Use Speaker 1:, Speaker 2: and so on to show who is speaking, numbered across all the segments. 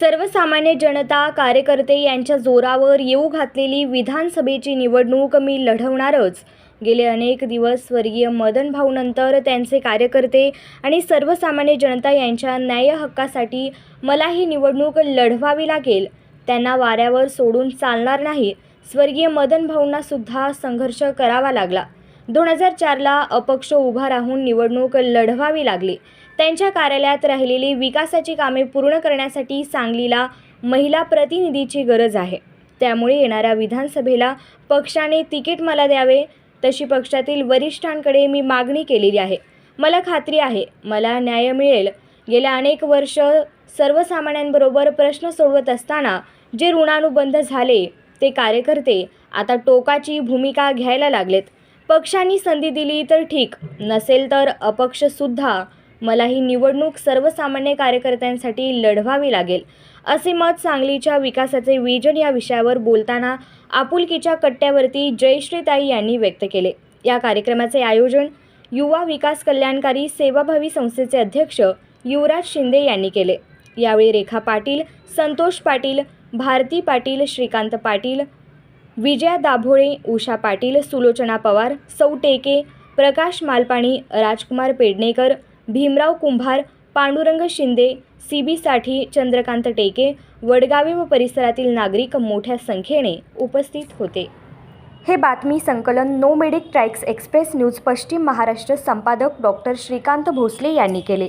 Speaker 1: सर्वसामान्य जनता कार्यकर्ते यांच्या जोरावर येऊ घातलेली विधानसभेची निवडणूक मी लढवणारच. गेले अनेक दिवस स्वर्गीय मदन भाऊनंतर त्यांचे कार्यकर्ते आणि सर्वसामान्य जनता यांच्या न्याय हक्कासाठी मला ही निवडणूक लढवावी लागेल. त्यांना वाऱ्यावर सोडून चालणार नाही. स्वर्गीय मदन भाऊंना सुद्धा संघर्ष करावा लागला. दोन हजार चारला अपक्ष उभा राहून निवडणूक लढवावी लागली. त्यांच्या कार्यालयात राहिलेली विकासाची कामे पूर्ण करण्यासाठी सांगलीला महिला प्रतिनिधीची गरज आहे. त्यामुळे येणाऱ्या विधानसभेला पक्षाने तिकीट मला द्यावे तशी पक्षातील वरिष्ठांकडे मी मागणी केलेली आहे. मला खात्री आहे मला न्याय मिळेल. गेल्या अनेक वर्ष सर्वसामान्यांबरोबर प्रश्न सोडवत असताना जे ऋणानुबंध झाले ते कार्यकर्ते आता टोकाची भूमिका घ्यायला लागलेत. पक्षांनी संधी दिली तर ठीक. नसेल तर अपक्षसुद्धा मला ही निवडणूक सर्वसामान्य कार्यकर्त्यांसाठी लढवावी लागेल. असे मत सांगलीच्या विकासाचे विजन या विषयावर बोलताना आपुलकीच्या कट्ट्यावरती जयश्रीताई यांनी व्यक्त केले. या कार्यक्रमाचे आयोजन युवा विकास कल्याणकारी सेवाभावी संस्थेचे अध्यक्ष युवराज शिंदे यांनी केले. यावेळी रेखा पाटील संतोष पाटील भारती पाटील श्रीकांत पाटील विजया दाभोळे उषा पाटील सुलोचना पवार सौ टेके प्रकाश मालपाणी राजकुमार पेडणेकर भीमराव कुंभार पांडुरंग शिंदे सी बी साठी चंद्रकांत टेके वडगावे व परिसरातील नागरिक मोठ्या संख्येने उपस्थित होते. हे बातमी संकलन no medic tracks express news पश्चिम महाराष्ट्र संपादक डॉक्टर श्रीकांत भोसले यांनी केले.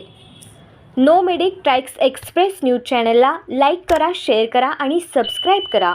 Speaker 1: No medic tracks express news चॅनलला लाईक करा शेअर करा आणि सबस्क्राईब करा.